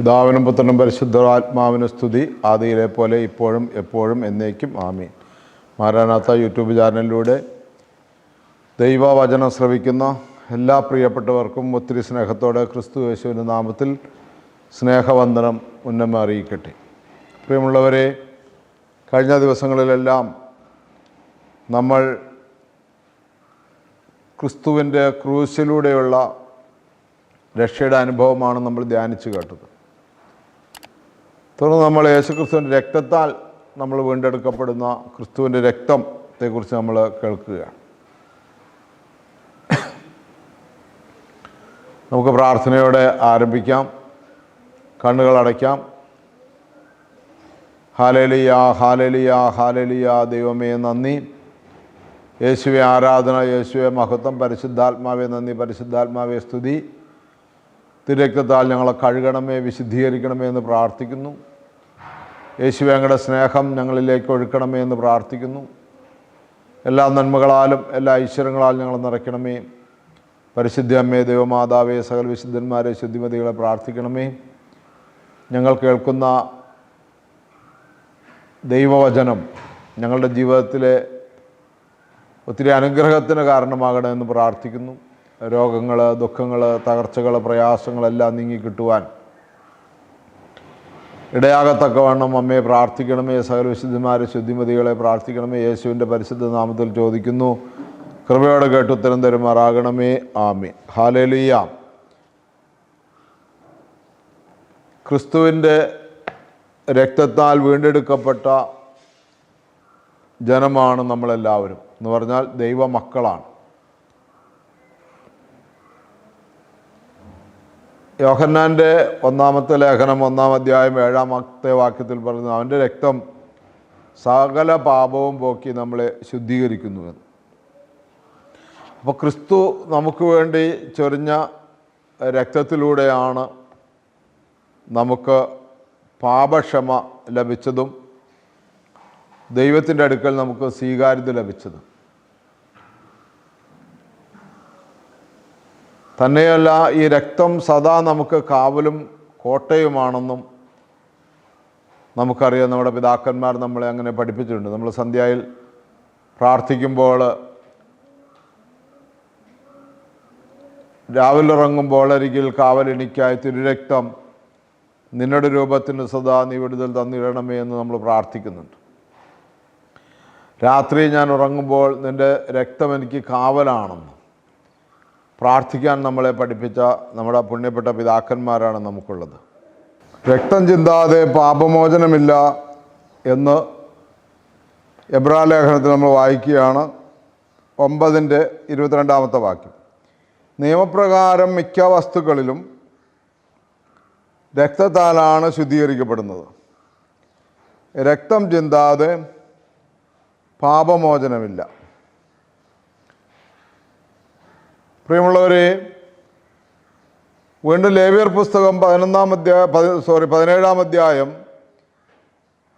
പിതാവിനും പുത്രനും പരിശുദ്ധാത്മാവിനും സ്തുതി. ആദിയിലെ പോലെ ഇപ്പോഴും എപ്പോഴും എന്നേക്കും ആമീൻ. മാരാനാത്ത യൂട്യൂബ് ചാനലിലൂടെ ദൈവവചനം ശ്രവിക്കുന്ന എല്ലാ പ്രിയപ്പെട്ടവർക്കും ഒത്തിരി സ്നേഹത്തോടെ ക്രിസ്തു യേശുവിന്റെ നാമത്തിൽ സ്നേഹവന്ദനം ഉന്നമ അറിയിക്കട്ടെ. പ്രിയമുള്ളവരെ കഴിഞ്ഞ ദിവസങ്ങളിലെല്ലാം നമ്മൾ ക്രിസ്തുവിന്റെ ക്രൂശിലൂടെയുള്ള രക്ഷയുടെ അനുഭവമാണ് നമ്മൾ ധ്യാനിച്ചു കേട്ടത്. തുടർന്ന് നമ്മൾ യേശുക്രിസ്തുവിന്റെ രക്തത്താൽ നമ്മൾ വീണ്ടെടുക്കപ്പെടുന്ന ക്രിസ്തുവിന്റെ രക്തത്തെക്കുറിച്ച് നമ്മൾ കേൾക്കുകയാണ്. നമുക്ക് പ്രാർത്ഥനയോടെ ആരംഭിക്കാം. കണ്ണുകൾ അടയ്ക്കാം. ഹാലലിയ ഹാലലിയ ഹാലലിയ ദൈവമേ നന്ദി. യേശുവെ ആരാധന യേശുവെ മഹത്വം പരിശുദ്ധാത്മാവെ നന്ദി പരിശുദ്ധാത്മാവെ സ്തുതി. തിരക്തത്താൽ ഞങ്ങളെ കഴുകണമേ വിശുദ്ധീകരിക്കണമേ എന്ന് പ്രാർത്ഥിക്കുന്നു. യേശുവെ ഞങ്ങളുടെ സ്നേഹം ഞങ്ങളിലേക്ക് ഒഴുക്കണമേ എന്ന് പ്രാർത്ഥിക്കുന്നു. എല്ലാ നന്മകളാലും എല്ലാ ഐശ്വര്യങ്ങളാലും ഞങ്ങൾ നിറയ്ക്കണമേ. പരിശുദ്ധ അമ്മേ ദൈവമാതാവേ സകൽ വിശുദ്ധന്മാരെ ശുദ്ധിമതികളെ പ്രാർത്ഥിക്കണമേ. ഞങ്ങൾ കേൾക്കുന്ന ദൈവവചനം ഞങ്ങളുടെ ജീവിതത്തിലെ ഒത്തിരി അനുഗ്രഹത്തിന് കാരണമാകണമെന്ന് പ്രാർത്ഥിക്കുന്നു. രോഗങ്ങൾ ദുഃഖങ്ങൾ തകർച്ചകൾ പ്രയാസങ്ങളെല്ലാം നീങ്ങി കിട്ടുവാൻ ഇടയാകത്തക്കവണ്ണം അമ്മയെ പ്രാർത്ഥിക്കണമേ. സകല വിശുദ്ധന്മാരെ ശുദ്ധിമതികളെ പ്രാർത്ഥിക്കണമേ. യേശുവിന്റെ പരിശുദ്ധ നാമത്തിൽ ചോദിക്കുന്നു. കൃപയോടെ കേട്ട് ഉത്തരം തരുമാറാകണമേ. ആമി ഹാലേലിയ ക്രിസ്തുവിന്റെ രക്തത്താൽ വീണ്ടെടുക്കപ്പെട്ട ജനമാണ് നമ്മളെല്ലാവരും എന്ന് പറഞ്ഞാൽ ദൈവമക്കളാണ്. യോഹന്നാന്റെ ഒന്നാമത്തെ ലേഖനം ഒന്നാം അധ്യായം ഏഴാമത്തെ വാക്യത്തിൽ പറയുന്നു അവന്റെ രക്തം സകല പാപവും പോക്കി നമ്മളെ ശുദ്ധീകരിക്കുന്നു എന്ന്. അപ്പോൾ ക്രിസ്തു നമുക്ക് വേണ്ടി ചൊരിഞ്ഞ രക്തത്തിലൂടെയാണ് നമുക്ക് പാപക്ഷമ ലഭിച്ചതും ദൈവത്തിന്റെ അടുക്കൽ നമുക്ക് സ്വീകാര്യത ലഭിച്ചതും. തന്നെയല്ല ഈ രക്തം സദാ നമുക്ക് കാവലും കോട്ടയുമാണെന്നും നമുക്കറിയാം. നമ്മുടെ പിതാക്കന്മാർ നമ്മളെ അങ്ങനെ പഠിപ്പിച്ചിട്ടുണ്ട്. നമ്മൾ സന്ധ്യയിൽ പ്രാർത്ഥിക്കുമ്പോൾ രാവിലെ ഇറങ്ങുമ്പോൾ അരികിൽ കാവലെനിക്കായി തിരുരക്തം നിന്നുടെ രൂപത്തിന് സദാ നീ വിടുതൽ തന്നിടണമേ എന്ന് നമ്മൾ പ്രാർത്ഥിക്കുന്നുണ്ട്. രാത്രി ഞാൻ ഉറങ്ങുമ്പോൾ നിന്റെ രക്തം എനിക്ക് കാവലാണെന്ന് പ്രാർത്ഥിക്കാൻ നമ്മളെ പഠിപ്പിച്ച നമ്മുടെ പുണ്യപ്പെട്ട പിതാക്കന്മാരാണ് നമുക്കുള്ളത്. രക്തം ചിന്താതെ പാപമോചനമില്ല എന്ന് എബ്രാ ലേഖനത്തിൽ നമ്മൾ വായിക്കുകയാണ്. ഒമ്പതിന്റെ ഇരുപത്തിരണ്ടാമത്തെ വാക്യം. നിയമപ്രകാരം മിക്ക വസ്തുക്കളിലും രക്തത്താലാണ് ശുദ്ധീകരിക്കപ്പെടുന്നത്. രക്തം ചിന്താതെ പാപമോചനമില്ല. പ്രിയമുള്ളവരെ വീണ്ടും ലേവിയർ പുസ്തകം പതിനൊന്നാം അധ്യായ സോറി പതിനേഴാം അധ്യായം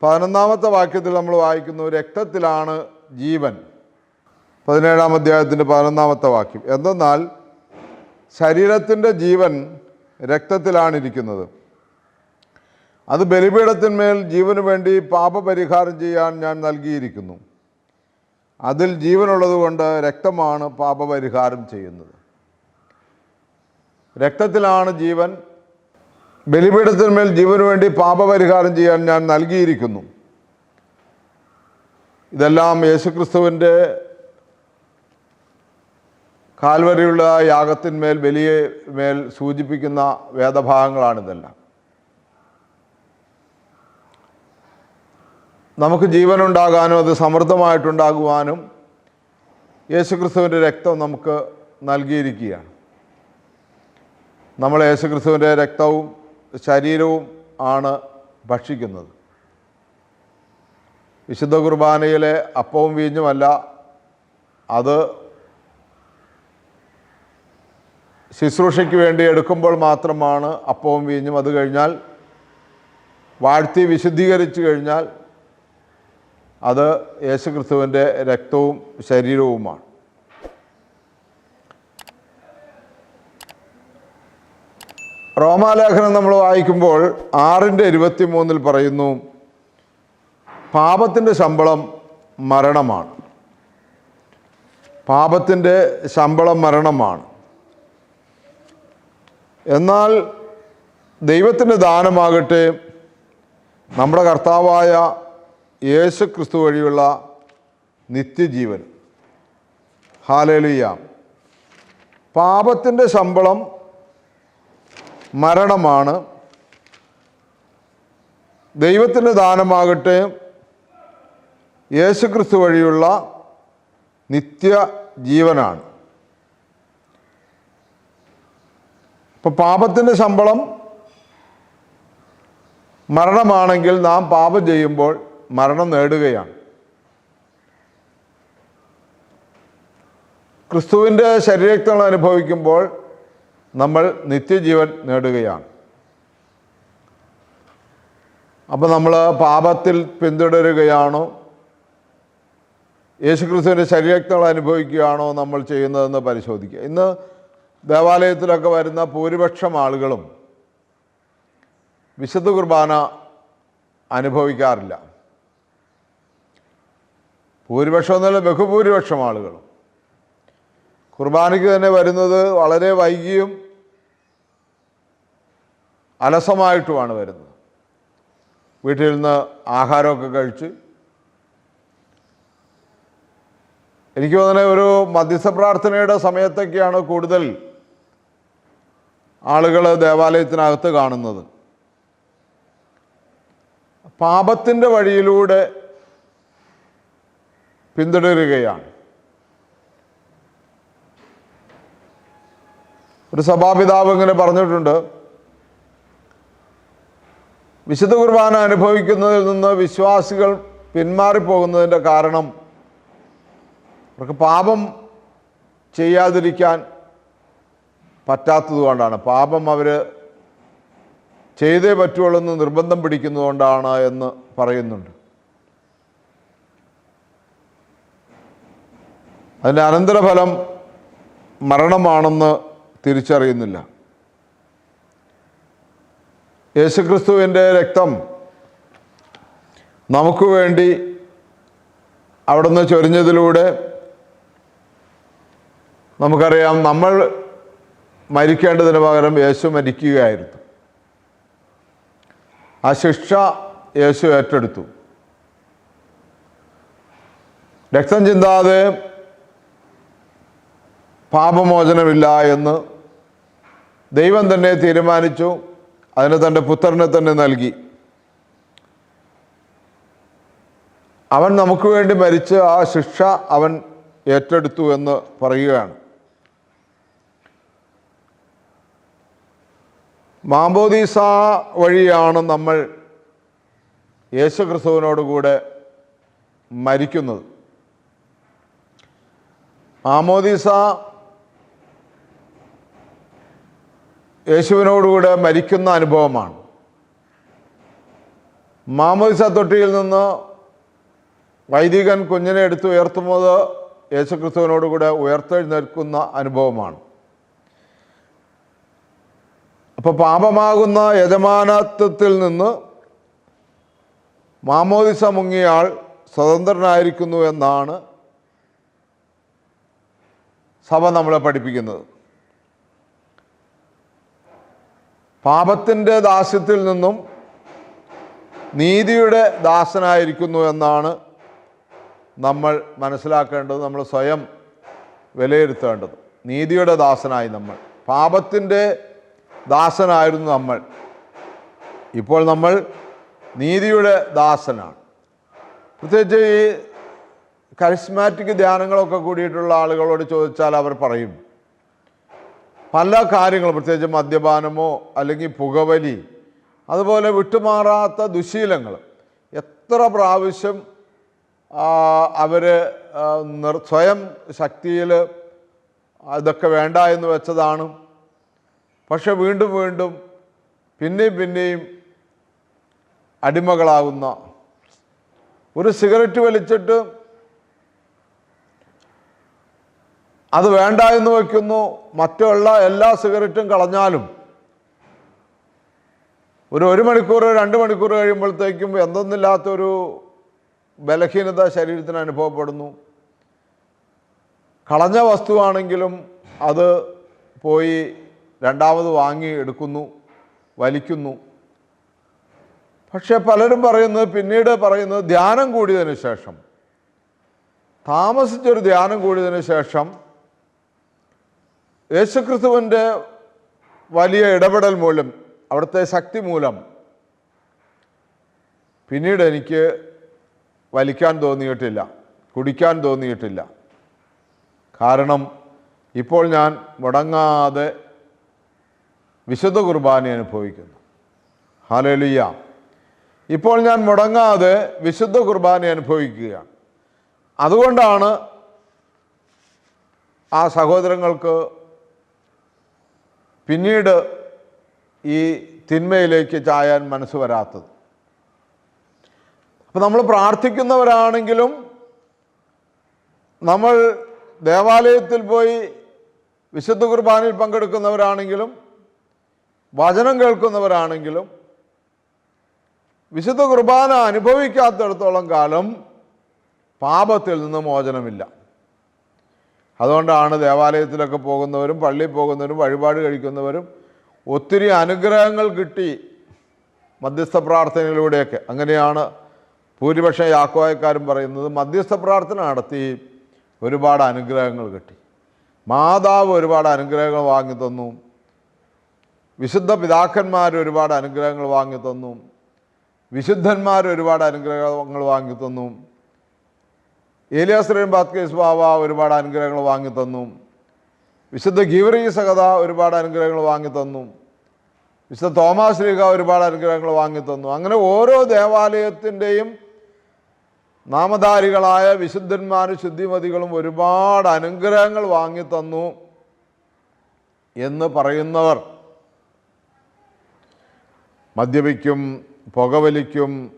പതിനൊന്നാമത്തെ വാക്യത്തിൽ നമ്മൾ വായിക്കുന്നു രക്തത്തിലാണ് ജീവൻ. പതിനേഴാം അധ്യായത്തിന്റെ പതിനൊന്നാമത്തെ വാക്യം. എന്തെന്നാൽ ശരീരത്തിന്റെ ജീവൻ രക്തത്തിലാണ് ഇരിക്കുന്നത് അത് ബലിപീഠത്തിന്മേൽ ജീവന് വേണ്ടി പാപപരിഹാരം ചെയ്യാൻ ഞാൻ നൽകിയിരിക്കുന്നു. അതിൽ ജീവനുള്ളതുകൊണ്ട് രക്തമാണ് പാപപരിഹാരം ചെയ്യുന്നത്. രക്തത്തിലാണ് ജീവൻ. ബലിപീഠത്തിന്മേൽ ജീവന് വേണ്ടി പാപപരിഹാരം ചെയ്യാൻ ഞാൻ നൽകിയിരിക്കുന്നു. ഇതെല്ലാം യേശുക്രിസ്തുവിന്റെ കാൽവരിയുള്ള യാഗത്തിന്മേൽ ബലിയെ മേൽ സൂചിപ്പിക്കുന്ന വേദഭാഗങ്ങളാണിതെല്ലാം നമുക്ക് ജീവനുണ്ടാകാനും അത് സമൃദ്ധമായിട്ടുണ്ടാകുവാനും യേശുക്രിസ്തുവിന്റെ രക്തം നമുക്ക് നൽകിയിരിക്കുകയാണ്. നമ്മൾ യേശുക്രിസ്തുവിന്റെ രക്തവും ശരീരവും ആണ് ഭക്ഷിക്കുന്നത്. വിശുദ്ധ കുർബാനയിലെ അപ്പവും വീഞ്ഞുമല്ല അത് ശുശ്രൂഷയ്ക്ക് വേണ്ടി എടുക്കുമ്പോൾ മാത്രമാണ് അപ്പവും വീഞ്ഞും. അത് കഴിഞ്ഞാൽ വാഴ്ത്തി വിശുദ്ധീകരിച്ചു കഴിഞ്ഞാൽ അത് യേശുക്രിസ്തുവിന്റെ രക്തവും ശരീരവുമാണ്. റോമാലേഖനം നമ്മൾ വായിക്കുമ്പോൾ ആറിന്റെ ഇരുപത്തി മൂന്നിൽ പറയുന്നു പാപത്തിന്റെ ശമ്പളം മരണമാണ്. പാപത്തിന്റെ ശമ്പളം മരണമാണ്. എന്നാൽ ദൈവത്തിന്റെ ദാനമാകട്ടെ നമ്മുടെ കർത്താവായ യേശു ക്രിസ്തു വഴിയുള്ള നിത്യജീവൻ. ഹാലേലുയ്യ പാപത്തിന്റെ ശമ്പളം മരണമാണ്. ദൈവത്തിന്റെ ദാനമാകട്ടെ. യേശുക്രിസ്തു വഴിയുള്ള നിത്യ ജീവനാണ്. ഇപ്പോൾ പാപത്തിന്റെ ശമ്പളം മരണമാണെങ്കിൽ നാം പാപം ചെയ്യുമ്പോൾ മരണം നേടുകയാണ്. ക്രിസ്തുവിന്റെ ശരീരത്തിൽ അനുഭവിക്കുമ്പോൾ നമ്മൾ നിത്യജീവൻ നേടുകയാണ്. അപ്പോൾ നമ്മൾ പാപത്തിൽ പിന്തുടരുകയാണോ? യേശുക്രിസ്തുവിന്റെ ശരീരങ്ങൾ അനുഭവിക്കുകയാണോ നമ്മൾ ചെയ്യുന്നതെന്ന് പരിശോധിക്കുക. ഇന്ന് ദേവാലയത്തിലൊക്കെ വരുന്ന ഭൂരിപക്ഷം ആളുകളും വിശുദ്ധ കുർബാന അനുഭവിക്കാറില്ല. ഭൂരിപക്ഷം എന്നല്ല ബഹുഭൂരിപക്ഷം ആളുകളും. കുർബാനയ്ക്ക് തന്നെ വരുന്നത് വളരെ വൈകിയും അലസമായിട്ടുമാണ് വരുന്നത്. വീട്ടിൽ നിന്ന് ആഹാരമൊക്കെ കഴിച്ച് എനിക്ക് തോന്നുന്നത് ഒരു മധ്യസ്ഥ പ്രാർത്ഥനയുടെ സമയത്തൊക്കെയാണ് കൂടുതൽ ആളുകൾ ദേവാലയത്തിനകത്ത് കാണുന്നത്. പാപത്തിന്റെ വഴിയിലൂടെ പിന്തുടരുകയാണ്. ഒരു സഭാപിതാവ് ഇങ്ങനെ പറഞ്ഞിട്ടുണ്ട്. വിശുദ്ധ കുർബാന അനുഭവിക്കുന്നതിൽ നിന്ന് വിശ്വാസികൾ പിന്മാറിപ്പോകുന്നതിന്റെ കാരണം അവർക്ക് പാപം ചെയ്യാതിരിക്കാൻ പറ്റാത്തതുകൊണ്ടാണ്. പാപം അവർ ചെയ്തേ പറ്റുള്ളൂ എന്ന് നിർബന്ധം പിടിക്കുന്നതുകൊണ്ടാണ് എന്ന് പറയുന്നുണ്ട്. അതിന്റെ അനന്തരഫലം മരണമാണെന്ന് തിരിച്ചറിയുന്നില്ല. യേശുക്രിസ്തുവിന്റെ രക്തം. നമുക്ക് വേണ്ടി അവിടുന്ന് ചൊരിഞ്ഞതിലൂടെ നമുക്കറിയാം നമ്മൾ മരിക്കേണ്ടതിന് പകരം യേശു മരിക്കുകയായിരുന്നു. ആ ശിക്ഷ യേശു ഏറ്റെടുത്തു. രക്തം ചിന്താതെ പാപമോചനമില്ല എന്ന് ദൈവം തന്നെ തീരുമാനിച്ചു അതിന് തന്റെ പുത്രനെ തന്നെ നൽകി. അവൻ നമുക്ക് വേണ്ടി മരിച്ച് ആ ശിക്ഷ അവൻ ഏറ്റെടുത്തു എന്ന് പറയുകയാണ്. മാമ്പോദീസ വഴിയാണ് നമ്മൾ യേശു ക്രിസ്തുവിനോട് കൂടെ മരിക്കുന്നത്. മാമോദീസ യേശുവിനോടുകൂടെ മരിക്കുന്ന അനുഭവമാണ്. മാമോദിസ തൊട്ടിയിൽ നിന്ന് വൈദികൻ കുഞ്ഞിനെ എടുത്ത് ഉയർത്തുന്നത് യേശുക്രിസ്തുവിനോടുകൂടെ ഉയർത്തെഴുന്നേൽക്കുന്ന അനുഭവമാണ്. അപ്പോൾ പാപമാകുന്ന യജമാനത്വത്തിൽ നിന്ന് മാമോദിസ മുങ്ങിയാൾ സ്വതന്ത്രനായിരിക്കുന്നു എന്നാണ് സഭ നമ്മളെ പഠിപ്പിക്കുന്നത്. പാപത്തിന്റെ ദാസ്യത്തിൽ നിന്നും നീതിയുടെ ദാസനായിരിക്കുന്നു എന്നാണ് നമ്മൾ മനസ്സിലാക്കേണ്ടത് നമ്മൾ സ്വയം വിലയിരുത്തേണ്ടത്. നീതിയുടെ ദാസനായി നമ്മൾ പാപത്തിന്റെ ദാസനായിരുന്നു നമ്മൾ. ഇപ്പോൾ നമ്മൾ നീതിയുടെ ദാസനാണ്. പ്രത്യേകിച്ച് ഈ കരിസ്മാറ്റിക് ധ്യാനങ്ങളൊക്കെ കൂടിയിട്ടുള്ള ആളുകളോട് ചോദിച്ചാൽ അവർ പറയും പല കാര്യങ്ങളും പ്രത്യേകിച്ച് മദ്യപാനമോ അല്ലെങ്കിൽ പുകവലി അതുപോലെ വിട്ടുമാറാത്ത ദുശീലങ്ങൾ. എത്ര പ്രാവശ്യം അവർ സ്വയം ശക്തിയിൽ ഇതൊക്കെ വേണ്ട എന്ന് വെച്ചതാണ്. പക്ഷെ വീണ്ടും വീണ്ടും പിന്നെയും പിന്നെയും അടിമകളാകുന്ന ഒരു സിഗരറ്റ് വലിച്ചിട്ട് അത് വേണ്ട എന്ന് വയ്ക്കുന്നു. മറ്റുള്ള എല്ലാ സിഗരറ്റും കളഞ്ഞാലും. ഒരു ഒരു മണിക്കൂർ രണ്ട് മണിക്കൂർ കഴിയുമ്പോഴത്തേക്കും എന്തൊന്നില്ലാത്തൊരു ബലഹീനത ശരീരത്തിന് അനുഭവപ്പെടുന്നു. കളഞ്ഞ വസ്തുവാണെങ്കിലും അത് പോയി രണ്ടാമത് വാങ്ങി എടുക്കുന്നു വലിക്കുന്നു. പക്ഷെ പലരും പറയുന്നത് പിന്നീട് പറയുന്നത് ധ്യാനം കൂടിയതിന് ശേഷം. താമസിച്ചൊരു ധ്യാനം കൂടിയതിന് ശേഷം യേശുക്രിസ്തുവിന്റെ വലിയ ഇടപെടൽ മൂലം അവിടുത്തെ ശക്തി മൂലം പിന്നീട് എനിക്ക് വലിക്കാൻ തോന്നിയിട്ടില്ല കുടിക്കാൻ തോന്നിയിട്ടില്ല. കാരണം ഇപ്പോൾ ഞാൻ മുടങ്ങാതെ വിശുദ്ധ കുർബാന അനുഭവിക്കുന്നു. ഹാലലിയ ഇപ്പോൾ ഞാൻ മുടങ്ങാതെ വിശുദ്ധ കുർബാന അനുഭവിക്കുകയാണ്. അതുകൊണ്ടാണ് ആ സഹോദരങ്ങൾക്ക് പിന്നീട് ഈ തിന്മയിലേക്ക് ചായാൻ മനസ്സ് വരാത്തത്. അപ്പം നമ്മൾ പ്രാർത്ഥിക്കുന്നവരാണെങ്കിലും നമ്മൾ ദേവാലയത്തിൽ പോയി വിശുദ്ധ കുർബാനയിൽ പങ്കെടുക്കുന്നവരാണെങ്കിലും വചനം കേൾക്കുന്നവരാണെങ്കിലും വിശുദ്ധ കുർബാന അനുഭവിക്കാത്തിടത്തോളം കാലം പാപത്തിൽ നിന്ന് മോചനമില്ല. അതുകൊണ്ടാണ് ദേവാലയത്തിലൊക്കെ പോകുന്നവരും പള്ളിയിൽ പോകുന്നവരും വഴിപാട് കഴിക്കുന്നവരും ഒത്തിരി അനുഗ്രഹങ്ങൾ കിട്ടി മധ്യസ്ഥ പ്രാർത്ഥനയിലൂടെയൊക്കെ. അങ്ങനെയാണ് ഭൂരിപക്ഷം യാക്കോയക്കാരും പറയുന്നത് മധ്യസ്ഥ പ്രാർത്ഥന നടത്തി ഒരുപാട് അനുഗ്രഹങ്ങൾ കിട്ടി. മാതാവ് ഒരുപാട് അനുഗ്രഹങ്ങൾ വാങ്ങി തന്നു. വിശുദ്ധ പിതാക്കന്മാർ ഒരുപാട് അനുഗ്രഹങ്ങൾ വാങ്ങി തന്നു. വിശുദ്ധന്മാർ ഒരുപാട് അനുഗ്രഹങ്ങൾ വാങ്ങി തന്നു. ഏലിയാസ്രീൻ ബാത്കേസ് ബാവ ഒരുപാട് അനുഗ്രഹങ്ങൾ വാങ്ങി തന്നു. വിശുദ്ധ ഗീവറി സഹത ഒരുപാട് അനുഗ്രഹങ്ങൾ വാങ്ങി തന്നു. വിശുദ്ധ തോമാസ് ലീഗ ഒരുപാട് അനുഗ്രഹങ്ങൾ വാങ്ങി തന്നു. അങ്ങനെ ഓരോ ദേവാലയത്തിന്റെയും നാമധാരികളായ വിശുദ്ധന്മാരും ശുദ്ധിമതികളും ഒരുപാട് അനുഗ്രഹങ്ങൾ വാങ്ങി തന്നു എന്ന് പറയുന്നവർ. മദ്യപിക്കും പുകവലിക്കും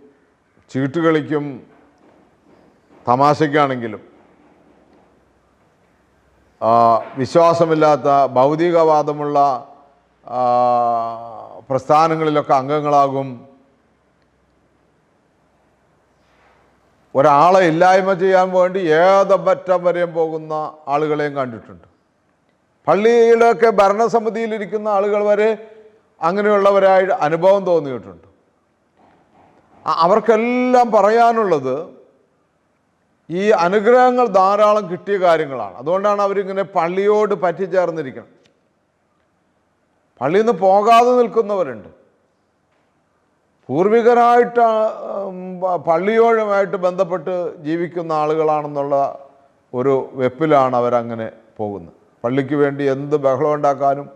ചീട്ടുകളിക്കും തമാശയ്ക്കാണെങ്കിലും വിശ്വാസമില്ലാത്ത ഭൗതികവാദമുള്ള പ്രസ്ഥാനങ്ങളിലൊക്കെ അംഗങ്ങളാകും. ഒരാളെ ഇല്ലായ്മ ചെയ്യാൻ വേണ്ടി ഏതപറ്റം വരെയും പോകുന്ന ആളുകളെയും കണ്ടിട്ടുണ്ട്. പള്ളിയിലൊക്കെ ഭരണസമിതിയിലിരിക്കുന്ന ആളുകൾ വരെ അങ്ങനെയുള്ളവരായി അനുഭവം തോന്നിയിട്ടുണ്ട്. അവർക്കെല്ലാം പറയാനുള്ളത് ഈ അനുഗ്രഹങ്ങൾ ധാരാളം കിട്ടിയ കാര്യങ്ങളാണ്. അതുകൊണ്ടാണ് അവരിങ്ങനെ പള്ളിയോട് പറ്റിച്ചേർന്നിരിക്കണം പള്ളിയിൽ നിന്ന് പോകാതെ നിൽക്കുന്നവരുണ്ട്. പൂർവികരായിട്ട് പള്ളിയോഴുമായിട്ട് ബന്ധപ്പെട്ട് ജീവിക്കുന്ന ആളുകളാണെന്നുള്ള ഒരു വെപ്പിലാണ് അവരങ്ങനെ പോകുന്നത്. പള്ളിക്ക് വേണ്ടി എന്ത് ബഹളം ഉണ്ടാക്കാനും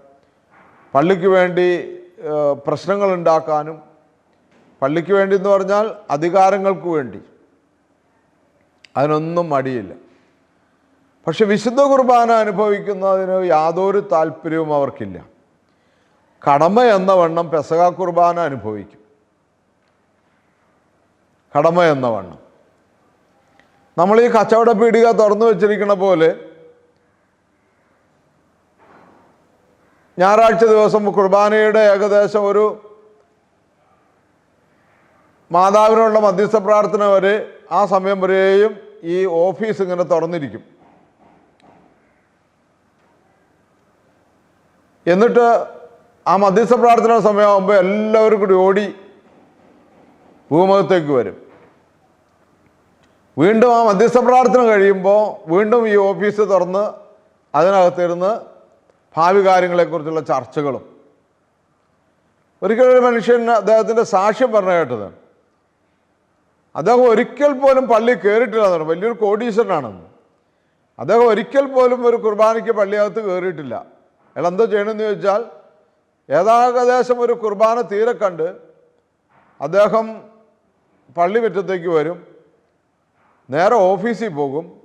പള്ളിക്ക് വേണ്ടി പ്രശ്നങ്ങൾ ഉണ്ടാക്കാനും പള്ളിക്ക് വേണ്ടി എന്ന് പറഞ്ഞാൽ അധികാരങ്ങൾക്ക് വേണ്ടി. അതിനൊന്നും മടിയില്ല. പക്ഷെ വിശുദ്ധ കുർബാന അനുഭവിക്കുന്നതിന് യാതൊരു താല്പര്യവും അവർക്കില്ല. കടമ എന്ന വണ്ണം പെസക കുർബാന അനുഭവിക്കും. കടമ എന്ന വണ്ണം. നമ്മൾ ഈ കച്ചവട പീടിക തുറന്നു വച്ചിരിക്കുന്ന പോലെ ഞായറാഴ്ച ദിവസം കുർബാനയുടെ ഏകദേശം ഒരു മാതാവിനുള്ള മധ്യസ്ഥ പ്രാർത്ഥന വരെ ആ സമയം വരെയും ഈ ഓഫീസ് ഇങ്ങനെ തുറന്നിരിക്കും. എന്നിട്ട് ആ മധ്യസ്ഥ പ്രാർത്ഥന സമയമാകുമ്പോൾ എല്ലാവരും കൂടി ഓടി ഭൂമുഖത്തേക്ക് വരും. വീണ്ടും ആ മധ്യസ്ഥ പ്രാർത്ഥന കഴിയുമ്പോൾ വീണ്ടും ഈ ഓഫീസ് തുറന്ന് അതിനകത്തിരുന്ന് ഭാവി കാര്യങ്ങളെക്കുറിച്ചുള്ള ചർച്ചകളും. ഒരിക്കലും ഒരു മനുഷ്യൻ അദ്ദേഹത്തിന്റെ സാക്ഷ്യം പറഞ്ഞു കേട്ടത് അദ്ദേഹം ഒരിക്കൽ പോലും പള്ളി കയറിയിട്ടില്ല എന്നാണ് വലിയൊരു കോടീശ്വരനാണെന്ന്. അദ്ദേഹം ഒരിക്കൽ പോലും ഒരു കുർബാനയ്ക്ക് പള്ളിയകത്ത് കയറിയിട്ടില്ല അയാൾ എന്തോ ചെയ്യണമെന്ന് ചോദിച്ചാൽ ഏതാകദേശം ഒരു കുർബാന തീരെ കണ്ട് അദ്ദേഹം പള്ളി മുറ്റത്തേക്ക് വരും. നേരെ ഓഫീസിൽ പോകും.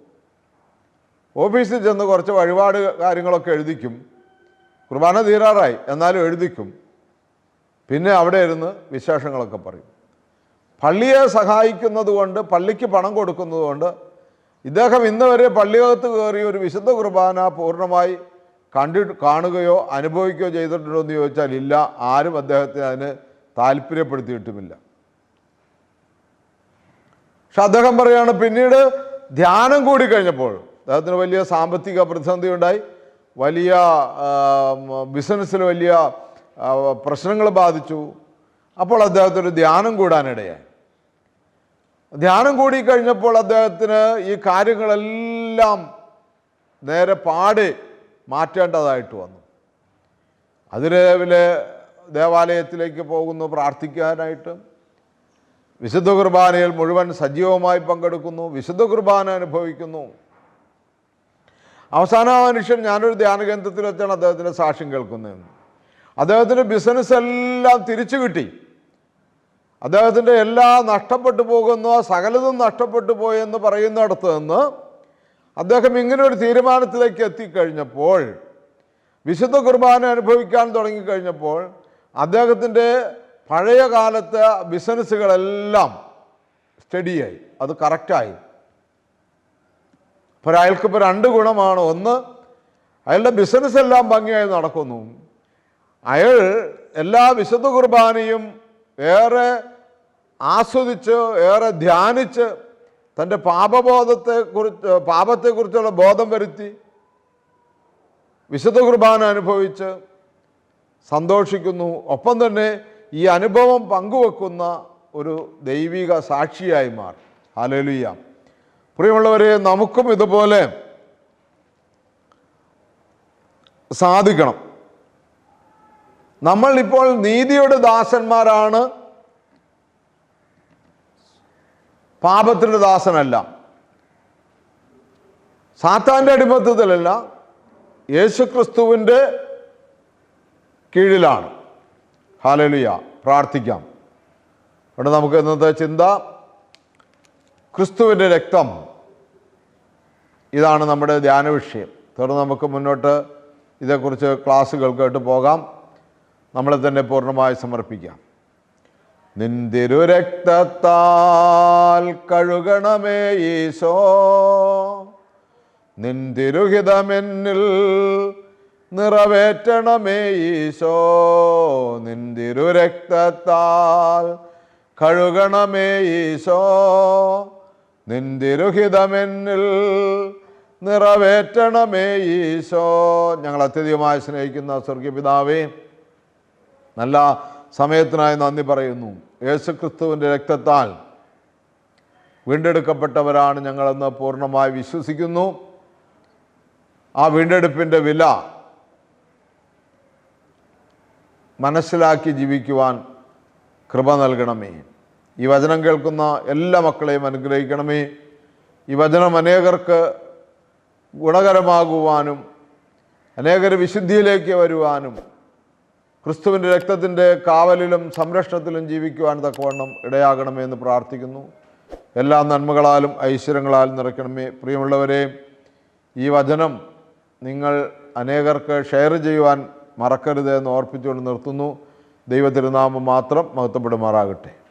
ഓഫീസിൽ ചെന്ന് കുറച്ച് വഴിപാട് കാര്യങ്ങളൊക്കെ എഴുതിക്കും. കുർബാന തീരാറായി. എന്നാലും എഴുതിക്കും. പിന്നെ അവിടെ ഇരുന്ന് വിശേഷങ്ങളൊക്കെ പറയും. പള്ളിയെ സഹായിക്കുന്നത് കൊണ്ട് പള്ളിക്ക് പണം കൊടുക്കുന്നത് കൊണ്ട് ഇദ്ദേഹം ഇന്ന് വരെ പള്ളിയകത്ത് കയറി ഒരു വിശുദ്ധ കുർബാന പൂർണമായി കണ്ടി കാണുകയോ അനുഭവിക്കുകയോ ചെയ്തിട്ടുണ്ടോ എന്ന് ചോദിച്ചാൽ ഇല്ല. ആരും അദ്ദേഹത്തിന് അതിന് താല്പര്യപ്പെടുത്തിയിട്ടുമില്ല. പക്ഷെ അദ്ദേഹം പറയുകയാണ് പിന്നീട് ധ്യാനം കൂടി കഴിഞ്ഞപ്പോൾ അദ്ദേഹത്തിന് വലിയ സാമ്പത്തിക പ്രതിസന്ധി ഉണ്ടായി. വലിയ ബിസിനസ്സിൽ വലിയ പ്രശ്നങ്ങൾ ബാധിച്ചു. അപ്പോൾ അദ്ദേഹത്തിന് ധ്യാനം കൂടാനിടയായി. ധ്യാനം കൂടി കഴിഞ്ഞപ്പോൾ അദ്ദേഹത്തിന് ഈ കാര്യങ്ങളെല്ലാം നേരെ പാടെ മാറ്റേണ്ടതായിട്ട് വന്നു. അതിരാവിലെ ദേവാലയത്തിലേക്ക് പോകുന്നു പ്രാർത്ഥിക്കാനായിട്ട്. വിശുദ്ധ കുർബാനയിൽ മുഴുവൻ സജീവമായി പങ്കെടുക്കുന്നു വിശുദ്ധ കുർബാന അനുഭവിക്കുന്നു. അവസാന മനുഷ്യൻ ഞാനൊരു ധ്യാന കേന്ദ്രത്തിൽ വെച്ചാണ് അദ്ദേഹത്തിന്റെ സാക്ഷ്യം കേൾക്കുന്നത് അദ്ദേഹത്തിന്റെ ബിസിനസ് എല്ലാം തിരിച്ചു കിട്ടി അദ്ദേഹത്തിന്റെ എല്ലാ നഷ്ടപ്പെട്ടു പോകുന്നു സകലതും നഷ്ടപ്പെട്ടു പോയെന്ന് പറയുന്നിടത്ത് നിന്ന് അദ്ദേഹം ഇങ്ങനെ ഒരു തീരുമാനത്തിലേക്ക് എത്തിക്കഴിഞ്ഞപ്പോൾ വിശുദ്ധ കുർബാന അനുഭവിക്കാൻ തുടങ്ങിക്കഴിഞ്ഞപ്പോൾ അദ്ദേഹത്തിന്റെ പഴയ കാലത്തെ ബിസിനസ്സുകളെല്ലാം സ്റ്റഡിയായി അത് കറക്റ്റായി. അപ്പോൾ അയാൾക്ക് ഇപ്പോൾ രണ്ട് ഗുണമാണ്. ഒന്ന് അയാളുടെ ബിസിനസ് എല്ലാം ഭംഗിയായി നടക്കുന്നു. അയാൾ എല്ലാ വിശുദ്ധ കുർബാനയും ഏറെ ആസ്വദിച്ച് ഏറെ ധ്യാനിച്ച് തന്റെ പാപബോധത്തെ കുറിച്ച് പാപത്തെക്കുറിച്ചുള്ള ബോധം വരുത്തി വിശുദ്ധ കുർബാന അനുഭവിച്ച് സന്തോഷിക്കുന്നു. ഒപ്പം തന്നെ ഈ അനുഭവം പങ്കുവെക്കുന്ന ഒരു ദൈവിക സാക്ഷിയായി മാറി. ഹാലലുയ്യ പ്രിയമുള്ളവരെ നമുക്കും ഇതുപോലെ സാധിക്കണം. നമ്മൾ ഇപ്പോൾ നീതിയുടെ ദാസന്മാരാണ്. പാപത്തിന്റെ ദാസനല്ല. സാത്താന്റെ അടിമത്തത്തിലല്ല യേശുക്രിസ്തുവിന്റെ കീഴിലാണ്. ഹാലലിയ പ്രാർത്ഥിക്കാം. ഇവിടെ നമുക്ക് ഇന്നത്തെ ചിന്ത ക്രിസ്തുവിന്റെ രക്തം. ഇതാണ് നമ്മുടെ ധ്യാന വിഷയം. തുടർന്ന് നമുക്ക് മുന്നോട്ട് ഇതേക്കുറിച്ച് ക്ലാസ്സുകൾ കേട്ട് പോകാം. നമ്മളെ തന്നെ പൂർണമായി സമർപ്പിക്കാം. നിന്തിരുരക്തത്താൽ കഴുകണമേ ഈശോ. നിന്തിരുഹിതമെന്നിൽ നിറവേറ്റണമേ ഈശോ. നിന്തിരുരക്തത്താൽ കഴുകണമേ ഈശോ. നിന്തിരുഹിതമെന്നിൽ നിറവേറ്റണമേ ഈശോ. ഞങ്ങൾ അത്യധികമായി സ്നേഹിക്കുന്ന സ്വർഗീയ പിതാവേ നല്ല സമയത്തിനായി നന്ദി പറയുന്നു. യേശുക്രിസ്തുവിന്റെ രക്തത്താൽ വീണ്ടെടുക്കപ്പെട്ടവരാണ് ഞങ്ങളെന്ന് പൂർണമായി വിശ്വസിക്കുന്നു. ആ വീണ്ടെടുപ്പിന്റെ വില മനസ്സിലാക്കി ജീവിക്കുവാൻ കൃപ നൽകണമേ. ഈ വചനം കേൾക്കുന്ന എല്ലാ മക്കളെയും അനുഗ്രഹിക്കണമേ. ഈ വചനം അനേകർക്ക് ഗുണകരമാകുവാനും അനേകർ വിശുദ്ധിയിലേക്ക് വരുവാനും ക്രിസ്തുവിന്റെ രക്തത്തിന്റെ കാവലിലും സംരക്ഷണത്തിലും ജീവിക്കുവാൻ തക്കവണ്ണം ഇടയാകണമേ എന്ന് പ്രാർത്ഥിക്കുന്നു. എല്ലാ നന്മകളാലും ഐശ്വര്യങ്ങളാലും നിറയ്ക്കണമേ. പ്രിയമുള്ളവരെ ഈ വചനം നിങ്ങൾ അനേകർക്ക് ഷെയർ ചെയ്യുവാൻ മറക്കരുത് എന്ന് ഓർപ്പിച്ചുകൊണ്ട് നിർത്തുന്നു. ദൈവത്തിരുനാമം മാത്രം മഹത്വപ്പെടുമാറാകട്ടെ.